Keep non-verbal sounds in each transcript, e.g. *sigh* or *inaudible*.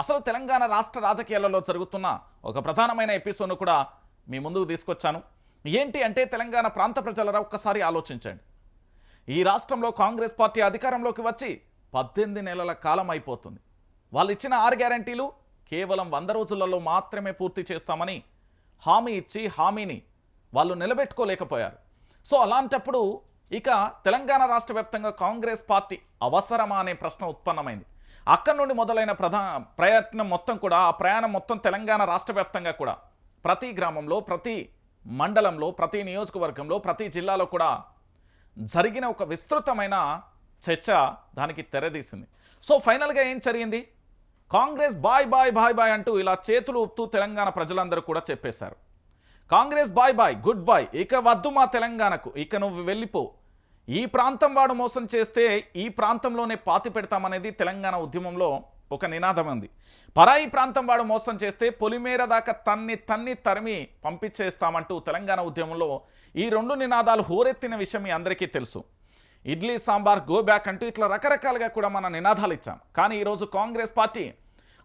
అసలు తెలంగాణ రాష్ట్ర రాజకీయాలలో జరుగుతున్న ఒక ప్రధానమైన ఎపిసోడ్ను కూడా మీ ముందుకు తీసుకొచ్చాను. ఏంటి అంటే తెలంగాణ ప్రాంత ప్రజలరా ఒక్కసారి ఆలోచించండి. ఈ రాష్ట్రంలో కాంగ్రెస్ పార్టీ అధికారంలోకి వచ్చి పద్దెనిమిది నెలల కాలం అయిపోతుంది. వాళ్ళు ఇచ్చిన ఆరు గ్యారంటీలు కేవలం వంద రోజులలో మాత్రమే పూర్తి చేస్తామని హామీ ఇచ్చి హామీని వాళ్ళు నిలబెట్టుకోలేకపోయారు. సో అలాంటప్పుడు ఇక తెలంగాణ రాష్ట్ర వ్యాప్తంగా కాంగ్రెస్ పార్టీ అవసరమా అనే ప్రశ్న ఉత్పన్నమైంది. అక్కడి నుండి మొదలైన ప్రధా ప్రయత్నం మొత్తం కూడా ఆ ప్రయాణం మొత్తం తెలంగాణ రాష్ట్ర వ్యాప్తంగా కూడా ప్రతి గ్రామంలో ప్రతి మండలంలో ప్రతి నియోజకవర్గంలో ప్రతి జిల్లాలో కూడా జరిగిన ఒక విస్తృతమైన చర్చ దానికి తెరదీసింది. సో ఫైనల్గా ఏం జరిగింది? Congress bye bye bye bye అంటూ ఇలా చేతులు ఊపుతూ తెలంగాణ ప్రజలందరూ కూడా చెప్పేశారు. Congress bye bye good bye ఇక వద్దు మా తెలంగాణకు ఇక నువ్వు వెళ్ళిపో ఈ ప్రాంతం వాడు మోసం చేస్తే ఈ ప్రాంతంలోనే పాతి పెడతామనేది తెలంగాణ ఉద్యమంలో ఒక నినాదం ఉంది. పరాయి ప్రాంతం వాడు మోసం చేస్తే పొలిమేర దాకా తన్ని తన్ని తరిమి పంపించేస్తామంటూ తెలంగాణ ఉద్యమంలో ఈ రెండు నినాదాలు హోరెత్తిన విషయం మీ అందరికీ తెలుసు. ఇడ్లీ సాంబార్ గో బ్యాక్ అంటూ ఇట్లా రకరకాలుగా కూడా మన నినాదాలు ఇచ్చాం. కానీ ఈరోజు కాంగ్రెస్ పార్టీ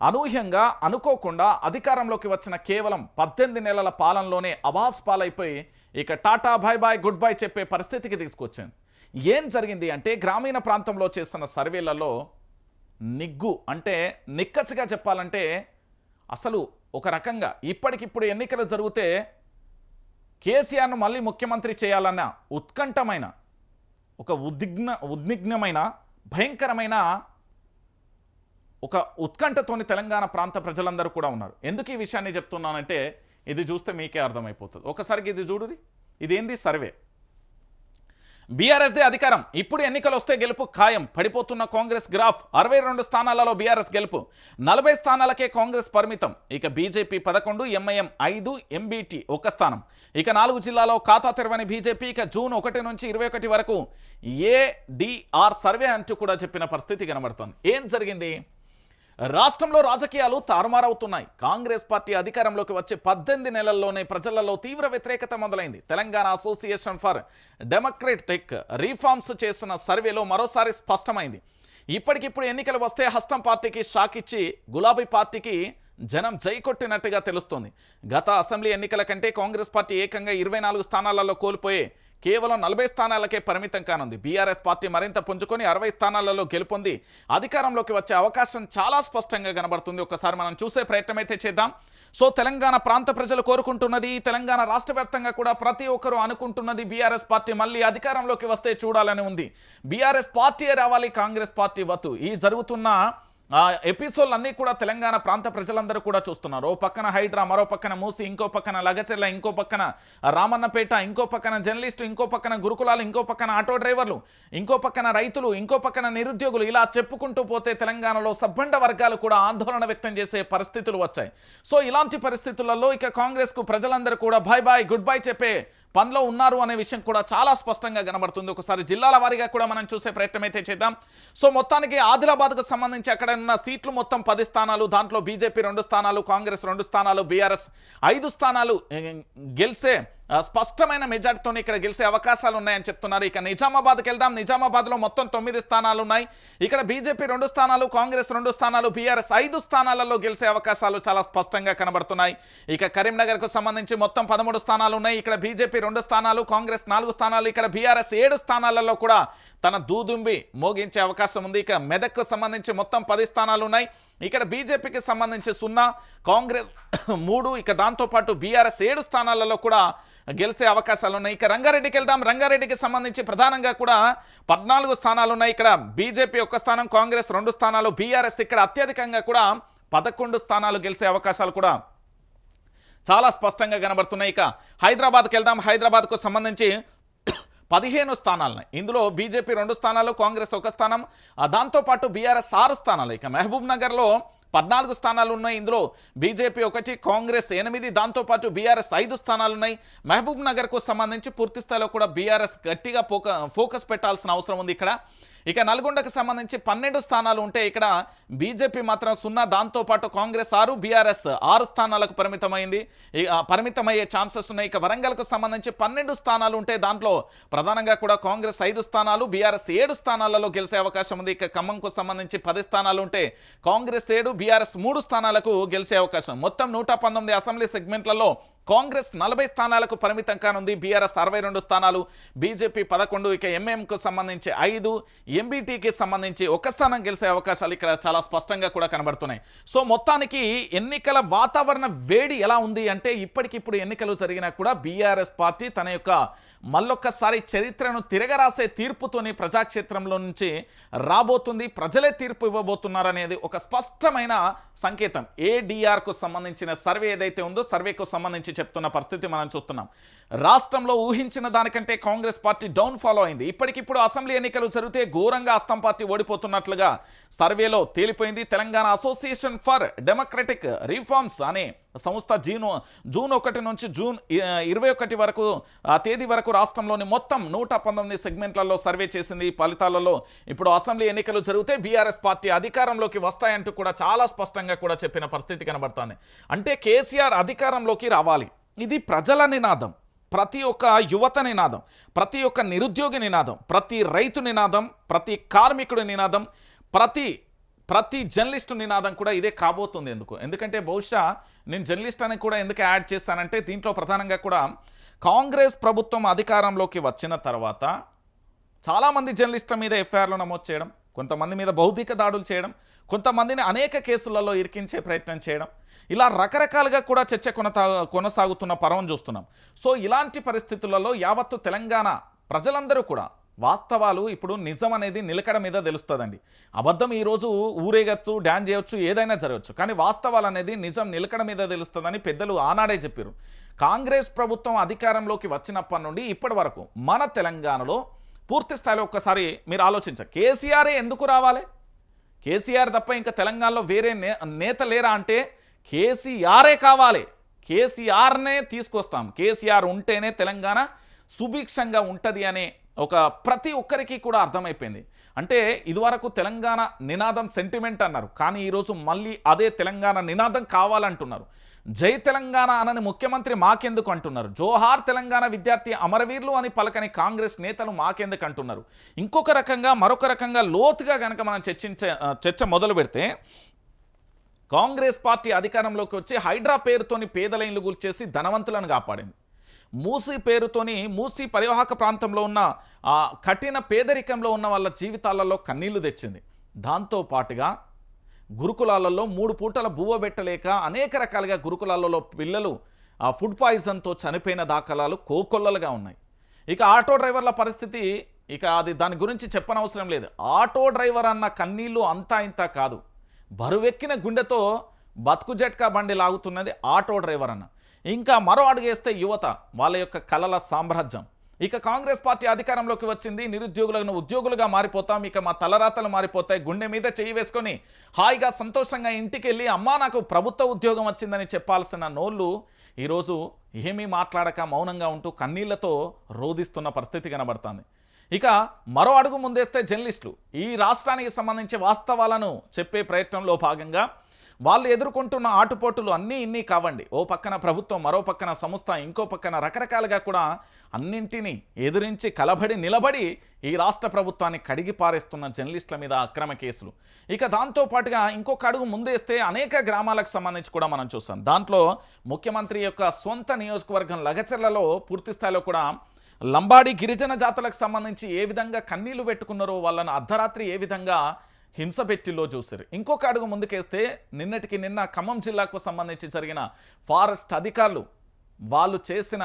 అనూహ్యంగా అనుకోకుండా అధికారంలోకి వచ్చిన కేవలం పద్దెనిమిది నెలల పాలనలోనే అవాస్ పాలైపోయి ఇక tata bye bye good bye చెప్పే పరిస్థితికి తీసుకొచ్చింది. ఏం జరిగింది అంటే గ్రామీణ ప్రాంతంలో చేస్తున్న సర్వేలలో నిగ్గు అంటే నిక్కచ్చిగా చెప్పాలంటే అసలు ఒక రకంగా ఇప్పటికిప్పుడు ఎన్నికలు జరిగితే కేసీఆర్ను మళ్ళీ ముఖ్యమంత్రి చేయాలన్న ఉత్కంఠమైన ఒక ఉద్విగ్న ఉద్విగ్నమైన భయంకరమైన ఒక ఉత్కంఠతోని తెలంగాణ ప్రాంత ప్రజలందరూ కూడా ఉన్నారు. ఎందుకు ఈ విషయాన్ని చెప్తున్నానంటే ఇది చూస్తే మీకే అర్థమైపోతుంది. ఒకసారికి ఇది చూడుది. ఇదేంది సర్వే? బీఆర్ఎస్దే అధికారం. ఇప్పుడు ఎన్నికలు వస్తే గెలుపు ఖాయం. పడిపోతున్న కాంగ్రెస్ గ్రాఫ్ అరవై రెండు స్థానాలలో బీఆర్ఎస్ గెలుపు. నలభై స్థానాలకే కాంగ్రెస్ పరిమితం. ఇక బీజేపీ పదకొండు ఎంఐఎం ఐదు ఎంబీటీ ఒక స్థానం. ఇక నాలుగు జిల్లాలో ఖాతా తెరవని బీజేపీ ఇక జూన్ ఒకటి నుంచి ఇరవై ఒకటి వరకు ఏడిఆర్ సర్వే అంటూ కూడా చెప్పిన పరిస్థితి కనబడుతోంది. ఏం జరిగింది? రాష్ట్రంలో రాజకీయాలు తారుమారవుతున్నాయి. కాంగ్రెస్ పార్టీ అధికారంలోకి వచ్చే పద్దెనిమిది నెలల్లోనే ప్రజలలో తీవ్ర వ్యతిరేకత మొదలైంది. Telangana association for democratic reforms చేసిన సర్వేలో మరోసారి స్పష్టమైంది. ఇప్పటికిప్పుడు ఎన్నికలు వస్తే హస్తం పార్టీకి షాక్ ఇచ్చి గులాబీ పార్టీకి జనం జై కొట్టినట్టుగా తెలుస్తోంది. గత అసెంబ్లీ ఎన్నికల కంటే కాంగ్రెస్ పార్టీ ఏకంగా ఇరవై నాలుగు స్థానాలలో కోల్పోయే కేవలం నలభై స్థానాలకే పరిమితం కానుంది. బీఆర్ఎస్ పార్టీ మరింత పుంజుకొని అరవై స్థానాలలో గెలుపొంది అధికారంలోకి వచ్చే అవకాశం చాలా స్పష్టంగా కనబడుతుంది. ఒకసారి మనం చూసే ప్రయత్నం అయితే చేద్దాం. సో తెలంగాణ ప్రాంత ప్రజలు కోరుకుంటున్నది తెలంగాణ రాష్ట్ర కూడా ప్రతి ఒక్కరూ అనుకుంటున్నది బీఆర్ఎస్ పార్టీ మళ్ళీ అధికారంలోకి వస్తే చూడాలని ఉంది. బీఆర్ఎస్ పార్టీ రావాలి కాంగ్రెస్ పార్టీ వద్దు. ఈ జరుగుతున్న ఎపిసోడ్లన్నీ అన్నీ కూడా తెలంగాణ ప్రాంత ప్రజలందరూ కూడా చూస్తున్నారు. ఓ పక్కన హైడ్రా మరో పక్కన మూసి ఇంకో పక్కన లగచెర్ల ఇంకో పక్కన రామన్నపేట ఇంకో పక్కన జర్నలిస్టు ఇంకో పక్కన గురుకులాలు ఇంకో పక్కన ఆటో డ్రైవర్లు ఇంకో పక్కన రైతులు ఇంకో పక్కన నిరుద్యోగులు ఇలా చెప్పుకుంటూ పోతే తెలంగాణలో సబ్బండ వర్గాలు కూడా ఆందోళన వ్యక్తం చేసే పరిస్థితులు వచ్చాయి. సో ఇలాంటి పరిస్థితులలో ఇక కాంగ్రెస్కు ప్రజలందరూ కూడా బాయ్ బాయ్ గుడ్ బాయ్ చెప్పే పనిలో ఉన్నారు అనే విషయం కూడా చాలా స్పష్టంగా కనబడుతుంది. ఒకసారి జిల్లాల వారీగా కూడా మనం చూసే ప్రయత్నం అయితే చేద్దాం. సో మొత్తానికి ఆదిలాబాద్కు సంబంధించి అక్కడ ఉన్న సీట్లు మొత్తం పది స్థానాలు దాంట్లో బీజేపీ రెండు స్థానాలు కాంగ్రెస్ రెండు స్థానాలు బీఆర్ఎస్ ఐదు స్థానాలు గెలిసే స్పష్టమైన మెజార్టీతోనే ఇక్కడ గెలిచే అవకాశాలు ఉన్నాయని చెప్తున్నారు. ఇక నిజామాబాద్కి వెళ్దాం. నిజామాబాద్లో మొత్తం తొమ్మిది స్థానాలు ఉన్నాయి ఇక్కడ బీజేపీ రెండు స్థానాలు కాంగ్రెస్ రెండు స్థానాలు బీఆర్ఎస్ ఐదు స్థానాలలో గెలిచే అవకాశాలు చాలా స్పష్టంగా కనబడుతున్నాయి. ఇక కరీంనగర్కు సంబంధించి మొత్తం పదమూడు స్థానాలు ఉన్నాయి ఇక్కడ బీజేపీ రెండు స్థానాలు కాంగ్రెస్ నాలుగు స్థానాలు ఇక్కడ బీఆర్ఎస్ ఏడు స్థానాలలో కూడా తన దూదుంబి మోగించే అవకాశం ఉంది. ఇక మెదక్కు సంబంధించి మొత్తం పది స్థానాలు ఉన్నాయి ఇక్కడ బీజేపీకి సంబంధించి సున్నా కాంగ్రెస్ *coughs* మూడు ఇక దాంతోపాటు బీఆర్ఎస్ ఏడు స్థానాలలో కూడా గెలిచే అవకాశాలు ఉన్నాయి. ఇక రంగారెడ్డికి వెళ్దాం. రంగారెడ్డికి సంబంధించి ప్రధానంగా కూడా పద్నాలుగు స్థానాలు ఉన్నాయి. ఇక్కడ బీజేపీ ఒక్క స్థానం కాంగ్రెస్ రెండు స్థానాలు బీఆర్ఎస్ ఇక్కడ అత్యధికంగా కూడా పదకొండు స్థానాలు గెలిచే అవకాశాలు కూడా చాలా స్పష్టంగా కనబడుతున్నాయి. ఇక హైదరాబాద్కి వెళ్దాం. హైదరాబాద్కు సంబంధించి పదిహేను స్థానాలను. ఇందులో బీజేపీ రెండు స్థానాలు కాంగ్రెస్ ఒక స్థానం. దాంతోపాటు బీఆర్ఎస్ ఆరు స్థానాలు. ఇక మహబూబ్ నగర్లో పద్నాలుగు స్థానాలు ఉన్నాయి ఇందులో బీజేపీ ఒకటి కాంగ్రెస్ ఎనిమిది దాంతోపాటు బీఆర్ఎస్ ఐదు స్థానాలు ఉన్నాయి మహబూబ్ నగర్కు సంబంధించి పూర్తి స్థాయిలో కూడా బీఆర్ఎస్ గట్టిగా ఫోకస్ పెట్టాల్సిన అవసరం ఉంది ఇక్కడ. ఇక నల్గొండకు సంబంధించి పన్నెండు స్థానాలు ఉంటే ఇక్కడ బీజేపీ మాత్రం సున్నా దాంతోపాటు కాంగ్రెస్ ఆరు బీఆర్ఎస్ ఆరు స్థానాలకు పరిమితమైంది. పరిమితమయ్యే ఛాన్సెస్ ఉన్నాయి. ఇక వరంగల్కు సంబంధించి పన్నెండు స్థానాలు ఉంటే దాంట్లో ప్రధానంగా కూడా కాంగ్రెస్ ఐదు స్థానాలు బీఆర్ఎస్ ఏడు స్థానాలలో గెలిచే అవకాశం ఉంది. ఇక ఖమ్మంకు సంబంధించి పది స్థానాలు ఉంటే కాంగ్రెస్ ఏడు బీఆర్ఎస్ మూడు స్థానాలకు గెలిచే అవకాశం. మొత్తం నూట పంతొమ్మిది అసెంబ్లీ సెగ్మెంట్లలో కాంగ్రెస్ నలభై స్థానాలకు పరిమితం కానుంది. బీఆర్ఎస్ అరవై రెండు స్థానాలు బీజేపీ పదకొండు ఇక ఎంఎంకు సంబంధించి ఐదు ఎంబీటీకి సంబంధించి ఒక స్థానం గెలిచే అవకాశాలు ఇక్కడ చాలా స్పష్టంగా కూడా కనబడుతున్నాయి. సో మొత్తానికి ఎన్నికల వాతావరణ వేడి ఎలా ఉంది అంటే ఇప్పటికిప్పుడు ఎన్నికలు జరిగినా కూడా బీఆర్ఎస్ పార్టీ తన యొక్క మళ్ళొక్కసారి చరిత్రను తిరగరాసే తీర్పుతోని ప్రజాక్షేత్రంలో నుంచి రాబోతుంది. ప్రజలే తీర్పు ఇవ్వబోతున్నారనేది ఒక స్పష్టమైన సంకేతం. ఏడీఆర్కు సంబంధించిన సర్వే ఏదైతే ఉందో సర్వేకు సంబంధించి చెప్తున్న పరిస్థితి మనం చూస్తున్నాం. రాష్ట్రంలో ఊహించిన దానికంటే కాంగ్రెస్ పార్టీ డౌన్ ఫాలో అయింది. ఇప్పటికిప్పుడు అసెంబ్లీ ఎన్నికలు జరిగితే ఘోరంగా అస్తం పార్టీ ఓడిపోతున్నట్లుగా సర్వేలో తేలిపోయింది. Telangana association for democratic reforms అనే సంస్థ జీను జూన్ ఒకటి నుంచి జూన్ ఇరవై ఒకటి వరకు ఆ తేదీ వరకు రాష్ట్రంలోని మొత్తం నూట పంతొమ్మిది సెగ్మెంట్లలో సర్వే చేసింది. ఫలితాలలో ఇప్పుడు అసెంబ్లీ ఎన్నికలు జరిగితే బీఆర్ఎస్ పార్టీ అధికారంలోకి వస్తాయంటూ కూడా చాలా స్పష్టంగా కూడా చెప్పిన పరిస్థితి కనబడుతుంది. అంటే కేసీఆర్ అధికారంలోకి రావాలి. ఇది ప్రజల నినాదం. ప్రతి ఒక్క యువత నినాదం. ప్రతి ఒక్క నిరుద్యోగి నినాదం. ప్రతి రైతు నినాదం. ప్రతి కార్మికుడి నినాదం. ప్రతి ప్రతి జర్నలిస్ట్ నినాదం కూడా ఇదే కాబోతుంది ఎందుకు? ఎందుకంటే బహుశా నేను జర్నలిస్ట్ అని కూడా ఎందుకు యాడ్ చేశానంటే దీంట్లో ప్రధానంగా కూడా కాంగ్రెస్ ప్రభుత్వం అధికారంలోకి వచ్చిన తర్వాత చాలామంది జర్నలిస్టుల మీద ఎఫ్ఐఆర్లు నమోదు చేయడం కొంతమంది మీద భౌతిక దాడులు చేయడం కొంతమందిని అనేక కేసులలో ఇరికించే ప్రయత్నం చేయడం ఇలా రకరకాలుగా కూడా చర్చ కొనతా కొనసాగుతున్న పరవం చూస్తున్నాం. సో ఇలాంటి పరిస్థితులలో యావత్తు తెలంగాణ ప్రజలందరూ కూడా వాస్తవాలు ఇప్పుడు నిజం అనేది నిలకడ మీద తెలుస్తుందండి. అబద్ధం ఈరోజు ఊరేగచ్చు డ్యాన్ చేయొచ్చు ఏదైనా జరగచ్చు. కానీ వాస్తవాలు అనేది నిజం నిలకడ మీద తెలుస్తుందని పెద్దలు ఆనాడే చెప్పారు కాంగ్రెస్ ప్రభుత్వం అధికారంలోకి వచ్చినప్పటి నుండి ఇప్పటి వరకు మన తెలంగాణలో పూర్తి స్థాయిలో ఒక్కసారి మీరు ఆలోచించారు కేసీఆరే ఎందుకు రావాలి? కేసీఆర్ తప్ప ఇంకా తెలంగాణలో వేరే నే నేత లేరా అంటే కేసీఆరే కావాలి. కేసీఆర్నే తీసుకొస్తాం. కేసీఆర్ ఉంటేనే తెలంగాణ సుభిక్షంగా ఉంటుంది అనే ఒక ప్రతి ఒక్కరికి కూడా అర్థమైపోయింది. అంటే ఇదివరకు తెలంగాణ నినాదం సెంటిమెంట్ అన్నారు. కానీ ఈరోజు మళ్ళీ అదే తెలంగాణ నినాదం కావాలంటున్నారు. జై తెలంగాణ అనని ముఖ్యమంత్రి మాకెందుకు అంటున్నారు? జోహార్ తెలంగాణ విద్యార్థి అమరవీరులు అని పలకని కాంగ్రెస్ నేతలు మాకెందుకు అంటున్నారు? ఇంకొక రకంగా మరొక రకంగా లోతుగా కనుక మనం చర్చించే చర్చ మొదలు పెడితే కాంగ్రెస్ పార్టీ అధికారంలోకి వచ్చి హైడ్రా పేరుతోని పేదల ఇల్లు గుర్చేసి ధనవంతులను కాపాడింది. మూసీ పేరుతోని మూసీ పరివాహక ప్రాంతంలో ఉన్న ఆ కఠిన పేదరికంలో ఉన్న వాళ్ళ జీవితాలలో కన్నీళ్ళు తెచ్చింది. దాంతో పాటుగా గురుకులాలలో మూడు పూటల బువ్వ పెట్టలేక అనేక రకాలుగా గురుకులాలలో పిల్లలు ఆ ఫుడ్ పాయిజన్తో చనిపోయిన దాఖలాలు కోకొల్లలుగా ఉన్నాయి. ఇక ఆటో డ్రైవర్ల పరిస్థితి ఇక అది దాని గురించి చెప్పనవసరం లేదు. ఆటో డ్రైవర్ అన్న కన్నీళ్ళు అంతా ఇంత కాదు. బరువెక్కిన గుండెతో బతుకు జట్కా బండి లాగుతున్నది ఆటో డ్రైవర్ అన్న. ఇంకా మరో అడుగేస్తే యువత వాళ్ళ యొక్క కలల సామ్రాజ్యం. ఇక కాంగ్రెస్ పార్టీ అధికారంలోకి వచ్చింది. నిరుద్యోగులను ఉద్యోగులుగా మారిపోతాం. ఇక మా తలరాతలు మారిపోతాయి. గుండె మీద చేయి వేసుకొని హాయిగా సంతోషంగా ఇంటికి వెళ్ళి అమ్మా నాకు ప్రభుత్వ ఉద్యోగం వచ్చిందని చెప్పాల్సిన నోళ్ళు ఈరోజు ఏమీ మాట్లాడక మౌనంగా ఉంటూ కన్నీళ్ళతో రోధిస్తున్న పరిస్థితి కనబడుతుంది. ఇక మరో అడుగు ముందేస్తే జర్నలిస్టులు. ఈ రాష్ట్రానికి సంబంధించి వాస్తవాలను చెప్పే ప్రయత్నంలో భాగంగా వాళ్ళు ఎదుర్కొంటున్న ఆటుపోటులు అన్నీ ఇన్ని కావండి. ఓ పక్కన ప్రభుత్వం మరో పక్కన సంస్థ ఇంకో పక్కన రకరకాలుగా కూడా అన్నింటినీ ఎదిరించి కలబడి నిలబడి ఈ రాష్ట్ర ప్రభుత్వాన్ని కడిగి పారేస్తున్న జర్నలిస్టుల మీద అక్రమ కేసులు. ఇక దాంతో పాటుగా ఇంకొక అడుగు ముందేస్తే అనేక గ్రామాలకు సంబంధించి కూడా మనం చూస్తాం. దాంట్లో ముఖ్యమంత్రి యొక్క సొంత నియోజకవర్గం లగచర్లలో పూర్తి స్థాయిలో కూడా లంబాడి గిరిజన జాతులకు సంబంధించి ఏ విధంగా కన్నీళ్ళు పెట్టుకున్నారో వాళ్ళను అర్ధరాత్రి ఏ విధంగా హింసపెట్టిలో చూసారు చూశారు. ఇంకొక అడుగు ముందుకేస్తే నిన్నటికి నిన్న ఖమ్మం జిల్లాకు సంబంధించి జరిగిన ఫారెస్ట్ అధికారులు వాళ్ళు చేసిన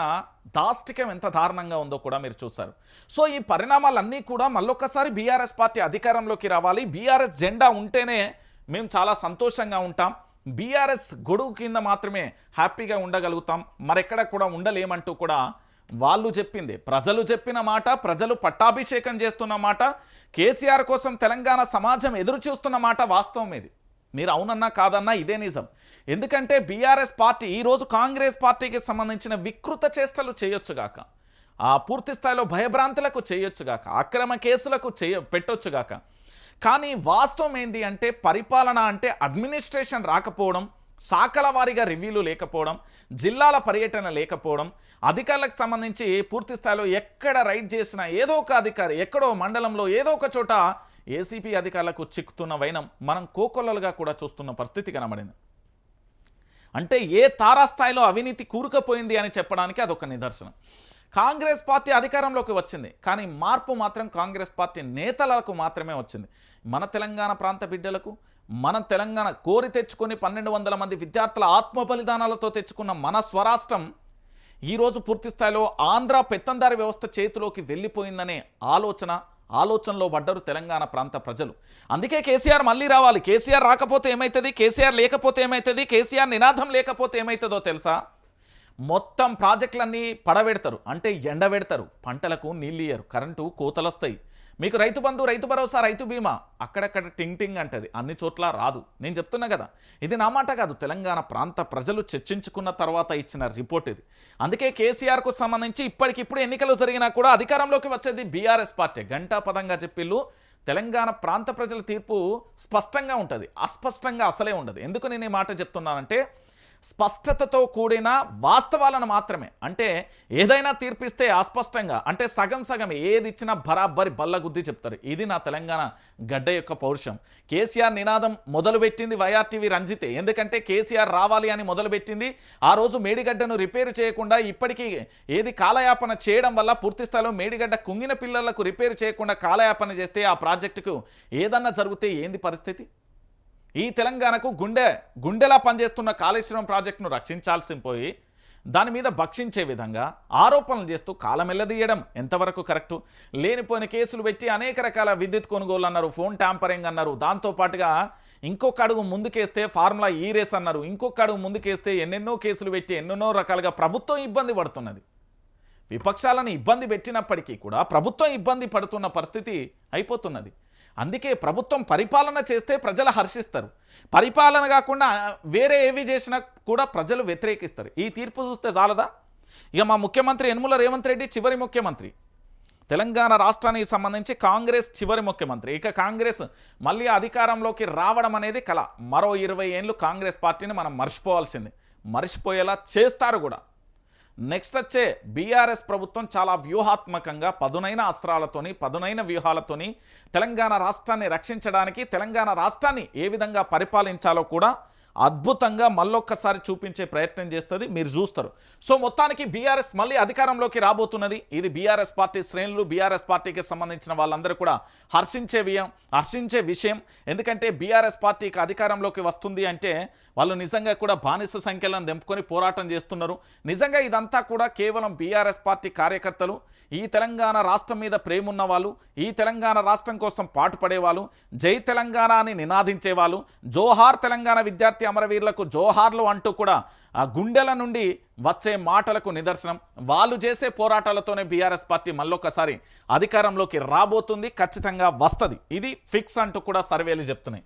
దాష్టికం ఎంత దారుణంగా ఉందో కూడా మీరు చూశారు. సో ఈ పరిణామాలన్నీ కూడా మళ్ళొక్కసారి బీఆర్ఎస్ పార్టీ అధికారంలోకి రావాలి. బీఆర్ఎస్ జెండా ఉంటేనే మేము చాలా సంతోషంగా ఉంటాం. బీఆర్ఎస్ గొడుగు కింద మాత్రమే హ్యాపీగా ఉండగలుగుతాం. మరెక్కడ కూడా ఉండలేమంటూ కూడా వాళ్ళు చెప్పింది. ప్రజలు చెప్పిన మాట ప్రజలు పట్టాభిషేకం చేస్తున్న మాట కేసీఆర్ కోసం తెలంగాణ సమాజం ఎదురు చూస్తున్న మాట వాస్తవం ఇది. మీరు అవునన్నా కాదన్నా ఇదే నిజం. ఎందుకంటే బీఆర్ఎస్ పార్టీ ఈరోజు కాంగ్రెస్ పార్టీకి సంబంధించిన వికృత చేష్టలు చేయొచ్చుగాక ఆ పూర్తి స్థాయిలో భయభ్రాంతులకు చేయొచ్చుగాక అక్రమ కేసులకు చేయ పెట్టొచ్చుగాక కానీ వాస్తవం ఏంటి అంటే పరిపాలన అంటే అడ్మినిస్ట్రేషన్ రాకపోవడం శాఖల వారీగా రివ్యూలు లేకపోవడం జిల్లాల పర్యటన లేకపోవడం అధికారులకు సంబంధించి పూర్తి స్థాయిలో ఎక్కడ రైడ్ చేసినా ఏదో ఒక అధికారి ఎక్కడో మండలంలో ఏదో ఒక చోట ఏసీపీ అధికారులకు చిక్కుతున్న వైనం మనం కోకొల్లలుగా కూడా చూస్తున్న పరిస్థితి కనబడింది. అంటే ఏ తారాస్థాయిలో అవినీతి కూరుకుపోయింది అని చెప్పడానికి అదొక నిదర్శనం. కాంగ్రెస్ పార్టీ అధికారంలోకి వచ్చింది కానీ మార్పు మాత్రం కాంగ్రెస్ పార్టీ నేతలకు మాత్రమే వచ్చింది. మన తెలంగాణ ప్రాంత బిడ్డలకు మన తెలంగాణ కోరి తెచ్చుకొని పన్నెండు వందల మంది విద్యార్థుల ఆత్మ బలిదానాలతో తెచ్చుకున్న మన స్వరాష్ట్రం ఈరోజు పూర్తి స్థాయిలో ఆంధ్ర పెత్తందారి వ్యవస్థ చేతిలోకి వెళ్ళిపోయిందనే ఆలోచన ఆలోచనలో పడ్డరు తెలంగాణ ప్రాంత ప్రజలు. అందుకే కేసీఆర్ మళ్ళీ రావాలి. కేసీఆర్ రాకపోతే ఏమవుతుంది కేసీఆర్ లేకపోతే ఏమవుతుంది కేసీఆర్ నినాదం లేకపోతే ఏమవుతుందో తెలుసా? మొత్తం ప్రాజెక్టులన్నీ పడబెడతారు. అంటే ఎండబెడతారు. పంటలకు నీళ్ళు ఇయ్యరు. కరెంటు కోతలు వస్తాయి మీకు రైతు బంధు రైతు భరోసా రైతు బీమా అక్కడక్కడ టింగ్ టింగ్ అంటది. అన్ని చోట్ల రాదు. నేను చెప్తున్నా కదా ఇది నా మాట కాదు. తెలంగాణ ప్రాంత ప్రజలు చర్చించుకున్న తర్వాత ఇచ్చిన రిపోర్ట్ ఇది. అందుకే కేసీఆర్కు సంబంధించి ఇప్పటికిప్పుడు ఎన్నికలు జరిగినా కూడా అధికారంలోకి వచ్చేది బీఆర్ఎస్ పార్టీ. గంటా పదంగా చెప్పిళ్ళు తెలంగాణ ప్రాంత ప్రజల తీర్పు స్పష్టంగా ఉంటుంది. అస్పష్టంగా అసలే ఉండదు. ఎందుకు నేను ఈ మాట చెప్తున్నానంటే స్పష్టతతో కూడిన వాస్తవాలను మాత్రమే. అంటే ఏదైనా తీర్పిస్తే అస్పష్టంగా అంటే సగం సగం ఏది ఇచ్చినా బరాబరి బల్లగుద్ది చెప్తారు. ఇది నా తెలంగాణ గడ్డ యొక్క పౌరుషం. కేసీఆర్ నినాదం మొదలుపెట్టింది వైఆర్టీవీ రంజితే. ఎందుకంటే కేసీఆర్ రావాలి అని మొదలుపెట్టింది. ఆ రోజు మేడిగడ్డను రిపేర్ చేయకుండా ఇప్పటికీ ఏది కాలయాపన చేయడం వల్ల పూర్తి స్థాయిలో మేడిగడ్డ కుంగిన పిల్లలకు రిపేర్ చేయకుండా కాలయాపన చేస్తే ఆ ప్రాజెక్టుకు ఏదన్నా జరిగితే ఏంది పరిస్థితి? ఈ తెలంగాణకు గుండె గుండెలా పనిచేస్తున్న కాళేశ్వరం ప్రాజెక్టును రక్షించాల్సి పోయి దాని మీద భక్షించే విధంగా ఆరోపణలు చేస్తూ కాలమెల్లదీయడం ఎంతవరకు కరెక్టు? లేనిపోయిన కేసులు పెట్టి అనేక రకాల విద్యుత్ కొనుగోలు అన్నారు ఫోన్ ట్యాంపరింగ్ అన్నారు. దాంతోపాటుగా ఇంకొక అడుగు ముందుకేస్తే ఫార్ములా ఈ రేస్ అన్నారు. ఇంకొక అడుగు ముందుకేస్తే ఎన్నెన్నో కేసులు పెట్టి ఎన్నెన్నో రకాలుగా ప్రభుత్వం ఇబ్బంది పడుతున్నది. విపక్షాలను ఇబ్బంది పెట్టినప్పటికీ కూడా ప్రభుత్వం ఇబ్బంది పడుతున్న పరిస్థితి అయిపోతున్నది. అందుకే ప్రభుత్వం పరిపాలన చేస్తే ప్రజలు హర్షిస్తారు. పరిపాలన కాకుండా వేరే ఏవి చేసినా కూడా ప్రజలు వ్యతిరేకిస్తారు. ఈ తీర్పు చూస్తే చాలదా? ఇక మా ముఖ్యమంత్రి యనుమల రేవంత్ రెడ్డి చివరి ముఖ్యమంత్రి. తెలంగాణ రాష్ట్రానికి సంబంధించి కాంగ్రెస్ చివరి ముఖ్యమంత్రి. ఇక కాంగ్రెస్ మళ్ళీ అధికారంలోకి రావడం అనేది కల. మరో ఇరవై ఏళ్ళు కాంగ్రెస్ పార్టీని మనం మర్చిపోవాల్సింది. మర్చిపోయేలా చేస్తారు కూడా. నెక్స్ట్ వచ్చే బీఆర్ఎస్ ప్రభుత్వం చాలా వ్యూహాత్మకంగా పదునైన అస్త్రాలతోని పదునైన వ్యూహాలతోని తెలంగాణ రాష్ట్రాన్ని రక్షించడానికి తెలంగాణ రాష్ట్రాన్ని ఏ విధంగా పరిపాలించాలో కూడా అద్భుతంగా మళ్ళొక్కసారి చూపించే ప్రయత్నం చేస్తుంది. మీరు చూస్తారు. సో మొత్తానికి బీఆర్ఎస్ మళ్ళీ అధికారంలోకి రాబోతున్నది. ఇది బీఆర్ఎస్ పార్టీ శ్రేణులు బీఆర్ఎస్ పార్టీకి సంబంధించిన వాళ్ళందరూ కూడా హర్షించే వియం హర్షించే విషయం. ఎందుకంటే బీఆర్ఎస్ పార్టీకి అధికారంలోకి వస్తుంది అంటే వాళ్ళు నిజంగా కూడా బానిస సంఖ్యలను దింపుకొని పోరాటం చేస్తున్నారు. నిజంగా ఇదంతా కూడా కేవలం బీఆర్ఎస్ పార్టీ కార్యకర్తలు ఈ తెలంగాణ రాష్ట్రం మీద ప్రేమ ఉన్న వాళ్ళు ఈ తెలంగాణ రాష్ట్రం కోసం పాటుపడేవాళ్ళు జై తెలంగాణ అని నినాదించే వాళ్ళు జోహార్ తెలంగాణ విద్యార్థి విద్యార్థి అమరవీరులకు జోహార్లు అంటూ కూడా ఆ గుండెల నుండి వచ్చే మాటలకు నిదర్శనం. వాళ్ళు చేసే పోరాటాలతోనే బీఆర్ఎస్ పార్టీ మళ్ళొకసారి అధికారంలోకి రాబోతుంది ఖచ్చితంగా వస్తుంది. ఇది ఫిక్స్ అంటూ కూడా సర్వేలు చెప్తున్నాయి.